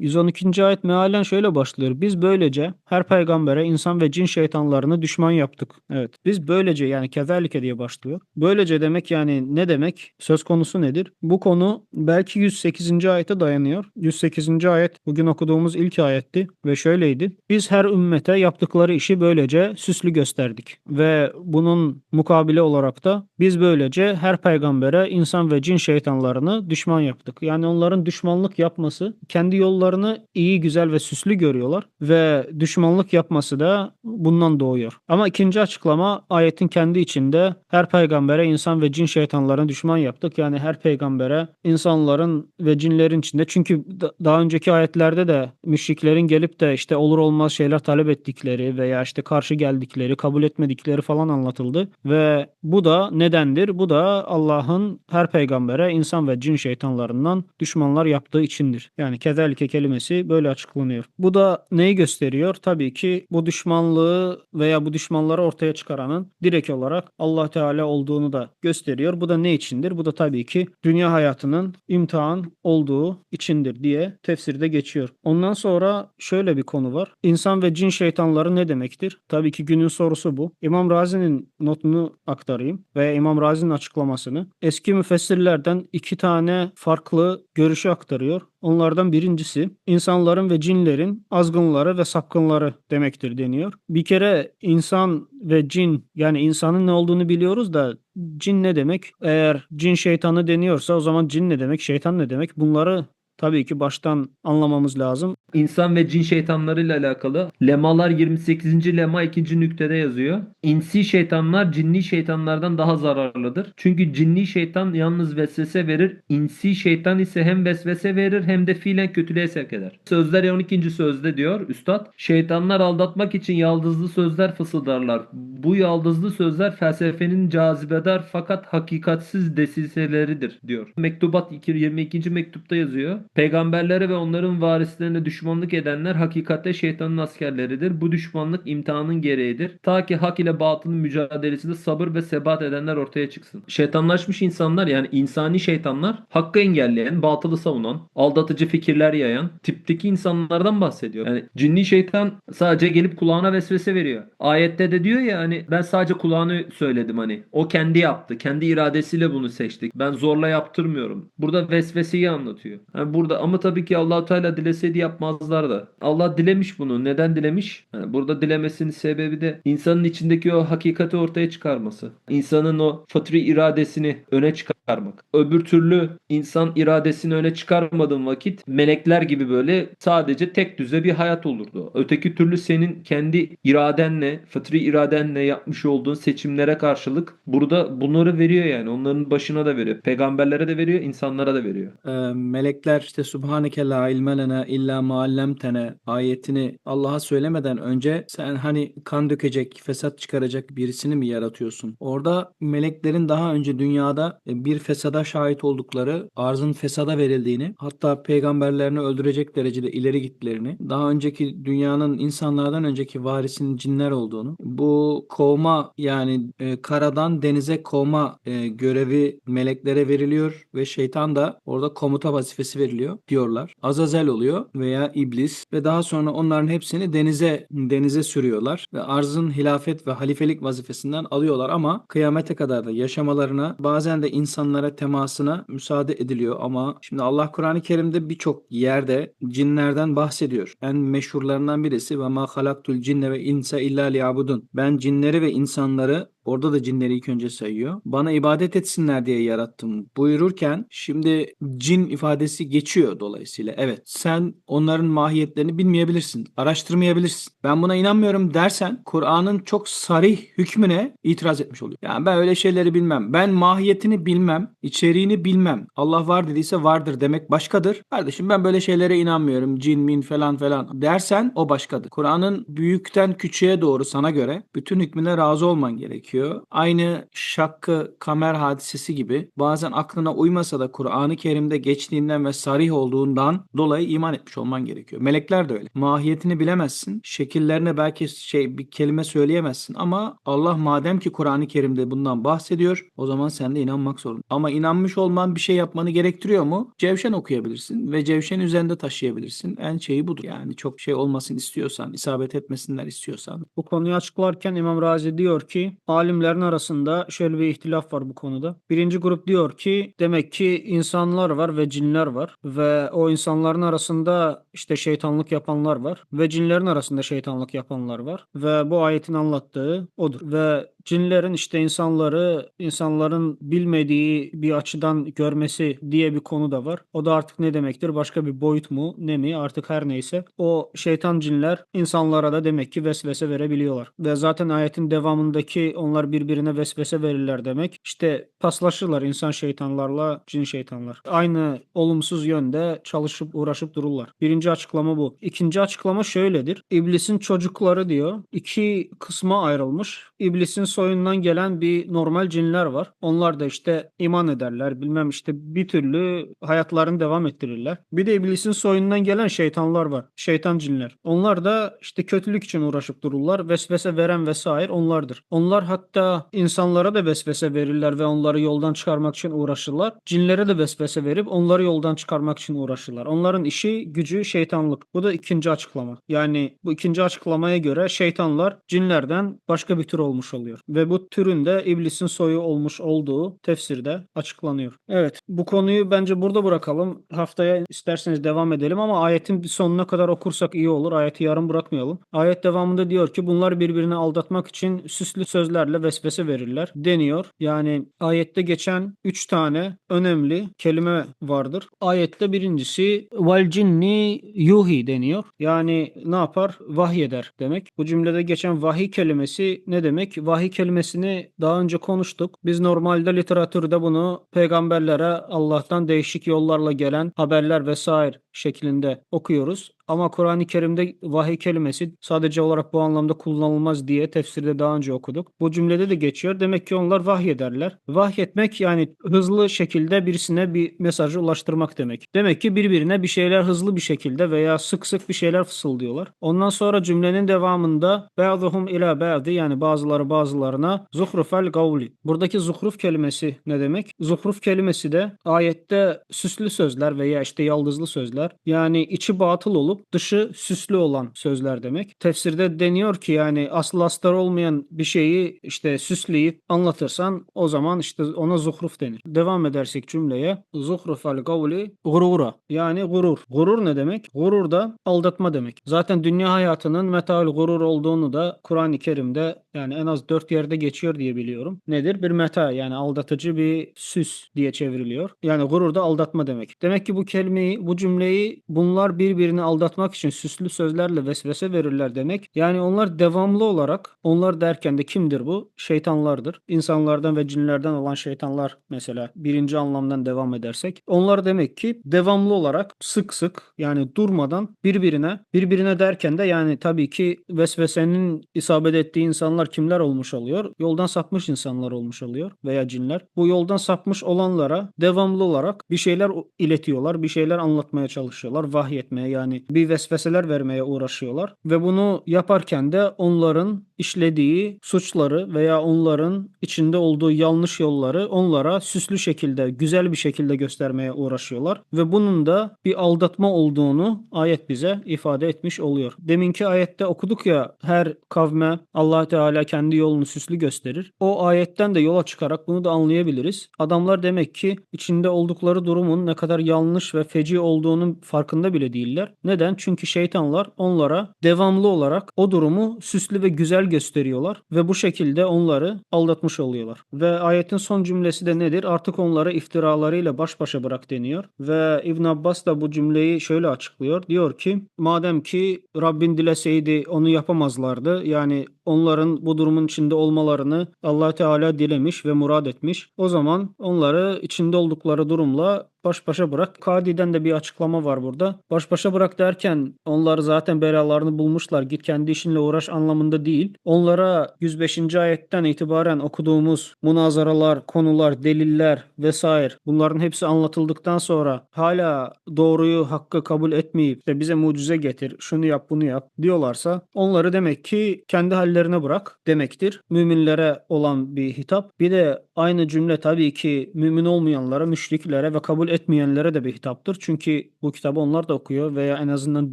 112. ayet mealen şöyle başlıyor. Biz böylece her peygambere insan ve cin şeytanlarını düşman yaptık. Evet. Biz böylece yani kezalike diye başlıyor. Böylece demek yani ne demek? Söz konusu nedir? Bu konu belki 108. ayete dayanıyor. 108. ayet bugün okuduğumuz ilk ayetti ve şöyleydi. Biz her ümmete yaptıkları işi böylece süslü gösterdik ve bunun mukabile olarak da biz böylece her peygambere insan ve cin şeytanlarını düşman yaptık. Yani onların düşmanlık yapması kendi yollarını iyi, güzel ve süslü görüyorlar ve düşmanlık yapması da bundan doğuyor. Ama ikinci açıklama ayetin kendi içinde her peygambere insan ve cin şeytanlarını düşman yaptık. Yani her peygambere insanların ve cinlerin içinde çünkü da- daha önceki ayetlerde de müşriklerin gelip de işte olur olmaz şeyler talep ettikleri veya işte karşı geldikleri, kabul etmedikleri falan anlatıldı ve bu da nedendir? Bu da Allah'ın her peygambere insan ve cin şeytanlarından düşmanlar yaptığı içindir. Yani kezelike kelimesi böyle açıklanıyor. Bu da neyi gösteriyor? Tabii ki bu düşmanlığı veya bu düşmanları ortaya çıkaranın direkt olarak Allah Teala olduğunu da gösteriyor. Bu da ne içindir? Bu da tabii ki dünya hayatının imtihan olduğu içindir diye tefsirde geçiyor. Ondan sonra şöyle bir konu var. İnsan ve cin şeytanları ne demektir? Tabii ki günün sorusu bu. İmam Razi'nin notunu aktarayım ve İmam Razi'nin açıklamasını. Eski müfessirlerden iki tane farklı görüşü aktarıyor. Onlardan birincisi insanların ve cinlerin azgınları ve sapkınları demektir deniyor. Bir kere insan ve cin yani insanın ne olduğunu biliyoruz da cin ne demek? Eğer cin şeytanı deniyorsa o zaman cin ne demek? Şeytan ne demek? Bunları tabii ki baştan anlamamız lazım. İnsan ve cin şeytanlarıyla alakalı lemalar 28. lema 2. nüktede yazıyor. İnsi şeytanlar cinni şeytanlardan daha zararlıdır. Çünkü cinni şeytan yalnız vesvese verir. İnsi şeytan ise hem vesvese verir hem de fiilen kötülüğe sevk eder. Sözler 12. sözde diyor üstad. Şeytanlar aldatmak için yaldızlı sözler fısıldarlar. Bu yaldızlı sözler felsefenin cazibedar fakat hakikatsiz desiseleridir diyor. Mektubat 2 22. mektupta yazıyor. Peygamberlere ve onların varislerine düşmanlık edenler hakikatte şeytanın askerleridir. Bu düşmanlık imtihanın gereğidir. Ta ki hak ile batılın mücadelesinde sabır ve sebat edenler ortaya çıksın. Şeytanlaşmış insanlar yani insani şeytanlar hakkı engelleyen, batılı savunan, aldatıcı fikirler yayan tipteki insanlardan bahsediyor. Yani cinni şeytan sadece gelip kulağına vesvese veriyor. Ayette de diyor ya hani ben sadece kulağını söyledim hani. O kendi yaptı. Kendi iradesiyle bunu seçtik. Ben zorla yaptırmıyorum. Burada vesveseyi anlatıyor. Yani burada ama tabii ki Allah Teala dileseydi yapmazlar da. Allah dilemiş bunu. Neden dilemiş? Yani burada dilemesinin sebebi de insanın içindeki o hakikati ortaya çıkarması. İnsanın o fıtri iradesini öne çıkarmak. Öbür türlü insan iradesini öne çıkarmadığın vakit melekler gibi böyle sadece tek düze bir hayat olurdu. Öteki türlü senin kendi iradenle, fıtri iradenle yapmış olduğun seçimlere karşılık burada bunları veriyor yani. Onların başına da veriyor. Peygamberlere de veriyor, insanlara da veriyor. Ee, melekler işte Subhaneke la ilme illa ma allamtene ayetini Allah'a söylemeden önce sen hani kan dökecek, fesat çıkaracak birisini mi yaratıyorsun? Orada meleklerin daha önce dünyada e, bir fesada şahit oldukları, arzın fesada verildiğini, hatta peygamberlerini öldürecek derecede ileri gittiklerini, daha önceki dünyanın insanlardan önceki varisinin cinler olduğunu, bu kovma yani e, karadan denize kovma e, görevi meleklere veriliyor ve şeytan da orada komuta vazifesi veriliyor diyorlar. Azazel oluyor veya iblis ve daha sonra onların hepsini denize denize sürüyorlar ve arzın hilafet ve halifelik vazifesinden alıyorlar ama kıyamete kadar da yaşamalarına bazen de insanlara temasına müsaade ediliyor ama şimdi Allah Kur'an-ı Kerim'de birçok yerde cinlerden bahsediyor. En meşhurlarından birisi ve ma halaktul cinne ve insa illa liyabudun. Ben cinleri ve insanları Orada da cinleri ilk önce sayıyor. Bana ibadet etsinler diye yarattım buyururken şimdi cin ifadesi geçiyor dolayısıyla. Evet sen onların mahiyetlerini bilmeyebilirsin. Araştırmayabilirsin. Ben buna inanmıyorum dersen Kur'an'ın çok sarih hükmüne itiraz etmiş oluyor. Yani ben öyle şeyleri bilmem. Ben mahiyetini bilmem. içeriğini bilmem. Allah var dediyse vardır demek başkadır. Kardeşim ben böyle şeylere inanmıyorum. Cin min falan falan dersen o başkadır. Kur'an'ın büyükten küçüğe doğru sana göre bütün hükmüne razı olman gerekiyor. Gerekiyor. Aynı şakkı kamer hadisesi gibi bazen aklına uymasa da Kur'an-ı Kerim'de geçtiğinden ve sarih olduğundan dolayı iman etmiş olman gerekiyor. Melekler de öyle. Mahiyetini bilemezsin. Şekillerine belki şey bir kelime söyleyemezsin ama Allah madem ki Kur'an-ı Kerim'de bundan bahsediyor o zaman sen de inanmak zorunda. Ama inanmış olman bir şey yapmanı gerektiriyor mu? Cevşen okuyabilirsin ve cevşen üzerinde taşıyabilirsin. En şeyi budur. Yani çok şey olmasın istiyorsan, isabet etmesinler istiyorsan. Bu konuyu açıklarken İmam Razi diyor ki alimlerin arasında şöyle bir ihtilaf var bu konuda. Birinci grup diyor ki demek ki insanlar var ve cinler var ve o insanların arasında işte şeytanlık yapanlar var ve cinlerin arasında şeytanlık yapanlar var ve bu ayetin anlattığı odur ve cinlerin işte insanları insanların bilmediği bir açıdan görmesi diye bir konu da var. O da artık ne demektir? Başka bir boyut mu? Ne mi? Artık her neyse. O şeytan cinler insanlara da demek ki vesvese verebiliyorlar. Ve zaten ayetin devamındaki onlar birbirine vesvese verirler demek. İşte paslaşırlar insan şeytanlarla cin şeytanlar. Aynı olumsuz yönde çalışıp uğraşıp dururlar. Birinci açıklama bu. İkinci açıklama şöyledir. İblisin çocukları diyor. iki kısma ayrılmış. İblisin soyundan gelen bir normal cinler var. Onlar da işte iman ederler. Bilmem işte bir türlü hayatlarını devam ettirirler. Bir de iblisin soyundan gelen şeytanlar var. Şeytan cinler. Onlar da işte kötülük için uğraşıp dururlar. Vesvese veren vesaire onlardır. Onlar hatta insanlara da vesvese verirler ve onları yoldan çıkarmak için uğraşırlar. Cinlere de vesvese verip onları yoldan çıkarmak için uğraşırlar. Onların işi gücü şeytanlık. Bu da ikinci açıklama. Yani bu ikinci açıklamaya göre şeytanlar cinlerden başka bir tür olmuş oluyor. Ve bu türün de iblisin soyu olmuş olduğu tefsirde açıklanıyor. Evet bu konuyu bence burada bırakalım. Haftaya isterseniz devam edelim ama ayetin sonuna kadar okursak iyi olur. Ayeti yarım bırakmayalım. Ayet devamında diyor ki bunlar birbirini aldatmak için süslü sözlerle vesvese verirler deniyor. Yani ayette geçen 3 tane önemli kelime vardır. Ayette birincisi vel cinni yuhi deniyor. Yani ne yapar? Vahyeder demek. Bu cümlede geçen vahiy kelimesi ne demek? Vahiy kelimesini daha önce konuştuk. Biz normalde literatürde bunu peygamberlere Allah'tan değişik yollarla gelen haberler vesaire şeklinde okuyoruz. Ama Kur'an-ı Kerim'de vahiy kelimesi sadece olarak bu anlamda kullanılmaz diye tefsirde daha önce okuduk. Bu cümlede de geçiyor. Demek ki onlar vahyederler. Vahyetmek yani hızlı şekilde birisine bir mesajı ulaştırmak demek. Demek ki birbirine bir şeyler hızlı bir şekilde veya sık sık bir şeyler fısıldıyorlar. Ondan sonra cümlenin devamında ba'duhum ila ba'di yani bazıları bazılarına zuhrufel gavli. Buradaki zuhruf kelimesi ne demek? Zuhruf kelimesi de ayette süslü sözler veya işte yaldızlı sözler. Yani içi batıl olup dışı süslü olan sözler demek. Tefsirde deniyor ki yani asıl astar olmayan bir şeyi işte süsleyip anlatırsan o zaman işte ona zuhruf denir. Devam edersek cümleye zuhrufel gavli gurura yani gurur. Gurur ne demek? Gurur da aldatma demek. Zaten dünya hayatının metal gurur olduğunu da Kur'an-ı Kerim'de yani en az dört yerde geçiyor diye biliyorum. Nedir? Bir meta yani aldatıcı bir süs diye çevriliyor. Yani gurur da aldatma demek. Demek ki bu kelimeyi, bu cümleyi bunlar birbirini aldatmak için süslü sözlerle vesvese verirler demek. Yani onlar devamlı olarak, onlar derken de kimdir bu? Şeytanlardır. İnsanlardan ve cinlerden olan şeytanlar mesela birinci anlamdan devam edersek. Onlar demek ki devamlı olarak sık sık yani durmadan birbirine, birbirine derken de yani tabii ki vesvesenin isabet ettiği insanlar kimler olmuş oluyor? Yoldan sapmış insanlar olmuş oluyor veya cinler. Bu yoldan sapmış olanlara devamlı olarak bir şeyler iletiyorlar, bir şeyler anlatmaya çalışıyorlar, vahyetmeye yani bir vesveseler vermeye uğraşıyorlar ve bunu yaparken de onların işlediği suçları veya onların içinde olduğu yanlış yolları onlara süslü şekilde, güzel bir şekilde göstermeye uğraşıyorlar ve bunun da bir aldatma olduğunu ayet bize ifade etmiş oluyor. Deminki ayette okuduk ya her kavme Allah Teala kendi yolunu süslü gösterir. O ayetten de yola çıkarak bunu da anlayabiliriz. Adamlar demek ki içinde oldukları durumun ne kadar yanlış ve feci olduğunun farkında bile değiller. Neden? Çünkü şeytanlar onlara devamlı olarak o durumu süslü ve güzel gösteriyorlar ve bu şekilde onları aldatmış oluyorlar. Ve ayetin son cümlesi de nedir? Artık onları iftiralarıyla baş başa bırak deniyor. Ve İbn Abbas da bu cümleyi şöyle açıklıyor. Diyor ki madem ki Rabbin dileseydi onu yapamazlardı. Yani onların bu durumun içinde olmalarını Allah Teala dilemiş ve murad etmiş. O zaman onları içinde oldukları durumla baş başa bırak. Kadi'den de bir açıklama var burada. Baş başa bırak derken onlar zaten belalarını bulmuşlar. Git kendi işinle uğraş anlamında değil. Onlara 105. ayetten itibaren okuduğumuz münazaralar, konular, deliller vesaire bunların hepsi anlatıldıktan sonra hala doğruyu, hakkı kabul etmeyip işte bize mucize getir, şunu yap, bunu yap diyorlarsa onları demek ki kendi hallerine bırak demektir. Müminlere olan bir hitap. Bir de aynı cümle tabii ki mümin olmayanlara, müşriklere ve kabul etmeyenlere de bir hitaptır. Çünkü bu kitabı onlar da okuyor veya en azından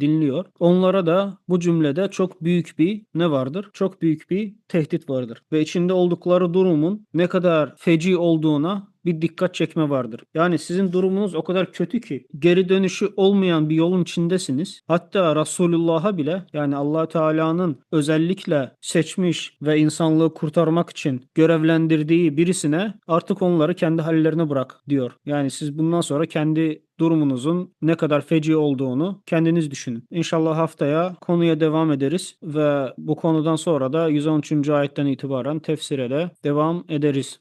dinliyor. Onlara da bu cümlede çok büyük bir ne vardır? Çok büyük bir tehdit vardır. Ve içinde oldukları durumun ne kadar feci olduğuna bir dikkat çekme vardır. Yani sizin durumunuz o kadar kötü ki geri dönüşü olmayan bir yolun içindesiniz. Hatta Resulullah'a bile yani allah Teala'nın özellikle seçmiş ve insanlığı kurtarmak için görevlendirdiği birisine artık onları kendi hallerine bırak diyor. Yani siz bundan sonra kendi durumunuzun ne kadar feci olduğunu kendiniz düşünün. İnşallah haftaya konuya devam ederiz ve bu konudan sonra da 113. ayetten itibaren tefsire de devam ederiz.